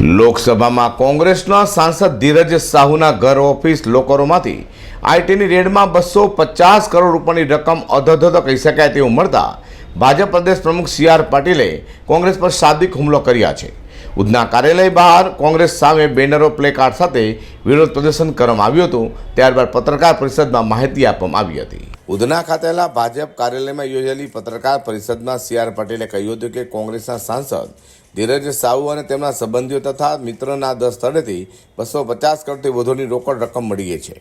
લોકસભામાં કોંગ્રેસના સાંસદ ધીરજ સાહુના ઘર ઓફિસ લોકરોમાંથી આઈટીની રેડમાં બસો પચાસ કરોડ રૂપિયાની રકમ અધધધ કહી શકાય તેવું મળતા ભાજપ પ્રદેશ પ્રમુખ સી આર પાટીલે કોંગ્રેસ પર શાબ્દિક હુમલો કર્યા છે. ઉધના કાર્યાલય બહાર કોંગ્રેસ સામે બેનરો પ્લેકાર્ડ સાથે વિરોધ પ્રદર્શન કરવામાં આવ્યું હતું, ત્યારબાદ પત્રકાર પરિષદમાં માહિતી આપવામાં આવી હતી. ઉધના ખાતેલા ભાજપ કાર્યાલયમાં યોજાયેલી પત્રકાર પરિષદમાં સી આર પટેલે કહ્યું હતું કે કોંગ્રેસના સાંસદ ધીરજ સાહુ અને તેમના સંબંધીઓ તથા મિત્રના દસ સ્થળેથી બસો પચાસ કરોડથી વધુની રોકડ રકમ મળી છે.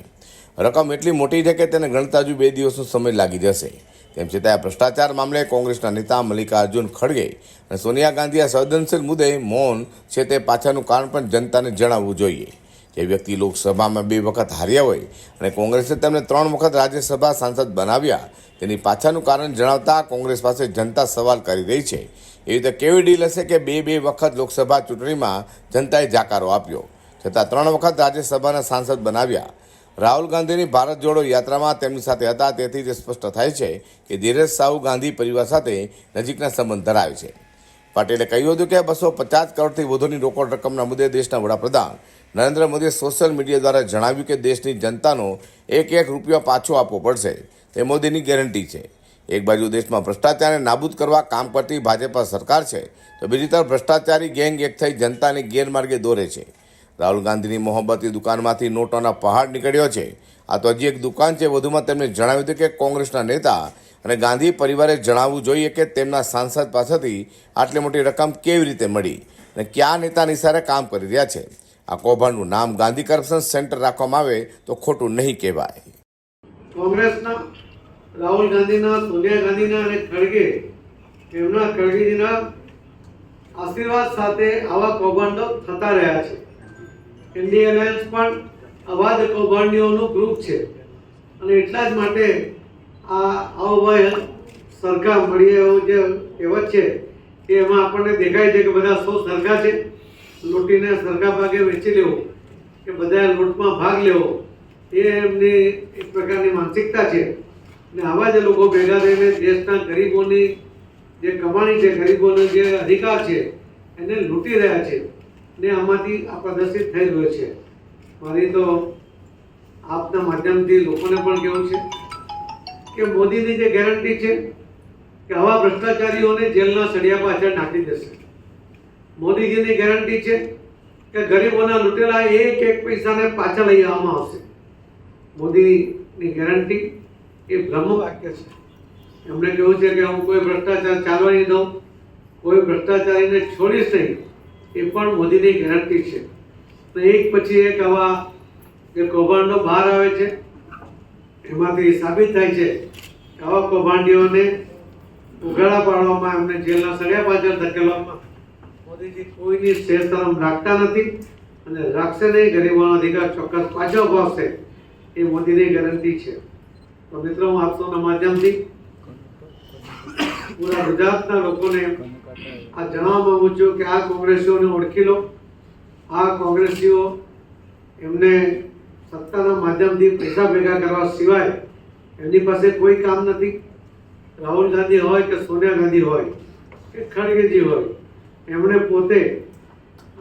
રકમ એટલી મોટી છે કે તેને ગણતા હજુ બે દિવસનો સમય લાગી જશે. તેમ છતાં આ ભ્રષ્ટાચાર મામલે કોંગ્રેસના નેતા મલ્લિકાર્જુન ખડગે અને સોનિયા ગાંધીએ સંવેદનશીલ મુદ્દે મૌન છે તે પાછળનું કારણ પણ જનતાને જણાવવું જોઈએ. જે વ્યક્તિ લોકસભામાં બે વખત હાર્યા હોય અને કોંગ્રેસે તેમને ત્રણ વખત રાજ્યસભા સાંસદ બનાવ્યા, તેની પાછળનું કારણ જણાવતા કોંગ્રેસ પાસે જનતા સવાલ કરી રહી છે. એવી રીતે કેવી ડીલ હશે કે બે બે વખત લોકસભા ચૂંટણીમાં જનતાએ જાકારો આપ્યો? છતાં ત્રણ વખત રાજ્યસભાના સાંસદ બનાવ્યા. રાહુલ ગાંધીની ભારત જોડો યાત્રામાં તેમની સાથે હતા, તેથી તે સ્પષ્ટ થાય છે કે ધીરજ સાહુ ગાંધી પરિવાર સાથે નજીકના સંબંધ ધરાવે છે. પાટીલે કહ્યું હતું કે બસો પચાસ કરોડથી વધુની રોકડ રકમના મુદ્દે દેશના વડાપ્રધાન નરેન્દ્ર મોદીએ સોશિયલ મીડિયા દ્વારા જણાવ્યું કે દેશની જનતાનો એક એક રૂપિયો પાછો આપવો પડશે. તે મોદીની ગેરંટી છે. એક બાજુ દેશમાં ભ્રષ્ટાચારને નાબૂદ કરવા કામ કરતી ભાજપા સરકાર છે, તો બીજી તરફ ભ્રષ્ટાચારી ગેંગ એક થઈ જનતાને ગેરમાર્ગે દોરે છે. રાહુલ ગાંધીની મોહબ્બતી દુકાનમાંથી નોટોના પહાડ નીકળ્યો છે. આ તો હજી એક દુકાન છે. વધુમાં તેમણે જણાવ્યું હતું કે કોંગ્રેસના નેતા અને ગાંધી પરિવારે જણાવવું જોઈએ કે તેમના સાંસદ પાસેથી આટલી મોટી રકમ કેવી રીતે મળી અને કયા નેતાની ઇશારે કામ કરી રહ્યા છે. આ કૌભાંડનું નામ ગાંધી કરપ્શન સેન્ટર રાખવામાં આવે તો ખોટું નહીં કહેવાય. કોંગ્રેસના રાહુલ ગાંધીના, સોનિયા ગાંધીના અને ખડગે, એમના ખડગેજીના આશીર્વાદ સાથે આવા કૌભાંડો થતા રહ્યા છે. ઇન્ડિયા એલાયન્સ પણ આવા જ કૌભાંડીઓનું ગ્રુપ છે. અને એટલા જ માટે આ આવો ભાઈ સરખા મળીએ એવો જે કહેવત છે એમાં આપણને દેખાય છે કે બધા સૌ સરખા છે. લૂંટીને સરખા ભાગે વેચી લેવો કે બધા લૂંટમાં ભાગ લેવો, એ એમની એક પ્રકારની માનસિકતા છે. અને આવા જ લોકો ભેગા થઈને દેશના ગરીબોની જે કમાણી છે, ગરીબોનો જે અધિકાર છે, એને લૂંટી રહ્યા છે ને આમાંથી આ પ્રદર્શિત થઈ રહ્યો છે. મારી તો આપના માધ્યમથી લોકોને પણ કહેવું છે કે મોદીની જે ગેરંટી છે કે આવા ભ્રષ્ટાચારીઓને જેલના સળિયા પાછળ નાખી દેશે. મોદીજીની ગેરંટી છે કે ગરીબોના લૂંટેલા એક એક પૈસાને પાછા લઈ આવવામાં આવશે. મોદીની ગેરંટી એ બ્રહ્મ છે. એમણે કહ્યું છે કે હું કોઈ ભ્રષ્ટાચાર ચાલવા નહીં દઉં કોઈ ભ્રષ્ટાચારીને છોડીશ નહીં. એ પણ મોદીની ગેરંટી છે. તો એક પછી એક આવા જે કૌભાંડો બહાર આવે છે, એમાંથી સાબિત થાય છે આવા કૌભાંડીઓને ઉઘાડા પાડવામાં એમને જેલના સળિયા પાછળ ધકેલવામાં મોદીજી કોઈની શેરશરમ રાખતા નથી અને રાખશે નહીં ગરીબોનો અધિકાર ચોક્કસ પાછો ભાવશે એ મોદીની ગેરંટી છે. તો મિત્રો, હું આપ માધ્યમથી પૂરા ગુજરાતના લોકોને આ જણાવવા માંગુ છું કે આ કોંગ્રેસીઓને ઓળખી લો. આ કોંગ્રેસીઓ એમને સત્તાના માધ્યમથી પૈસા ભેગા કરવા સિવાય એમની પાસે કોઈ કામ નથી. રાહુલ ગાંધી હોય કે સોનિયા ગાંધી હોય કે ખડગેજી હોય એમણે પોતે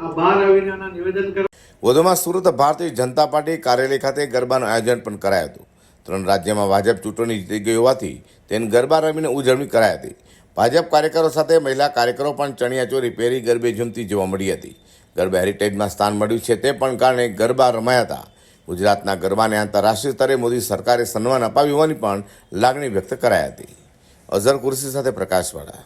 આ બાર અવિનાના નિવેદન વધુમાં સુરત ભારતીય જનતા પાર્ટી કાર્યાલય ખાતે ગરબાનું આયોજન પણ કરાયું હતું. ત્રણ રાજ્યમાં ભાજપ ચૂંટણી જીતી ગઈ હોવાથી તેને ગરબા રમીને ઉજવણી કરાઈ હતી. ભાજપ કાર્યકરો સાથે મહિલા કાર્યકરો પણ ચણિયાચોરી પહેરી ગરબે ઝૂમતી જોવા મળી હતી. ગરબા હેરિટેજમાં સ્થાન મળ્યું છે તે પણ કારણે ગરબા રમાયા હતા. ગુજરાતના ગરબાને આંતરરાષ્ટ્રીય સ્તરે મોદી સરકારે સન્માન અપાવ્યું હોવાની પણ લાગણી વ્યક્ત કરાઈ હતી. અઝર કુર્સી સાથે પ્રકાશવાળા.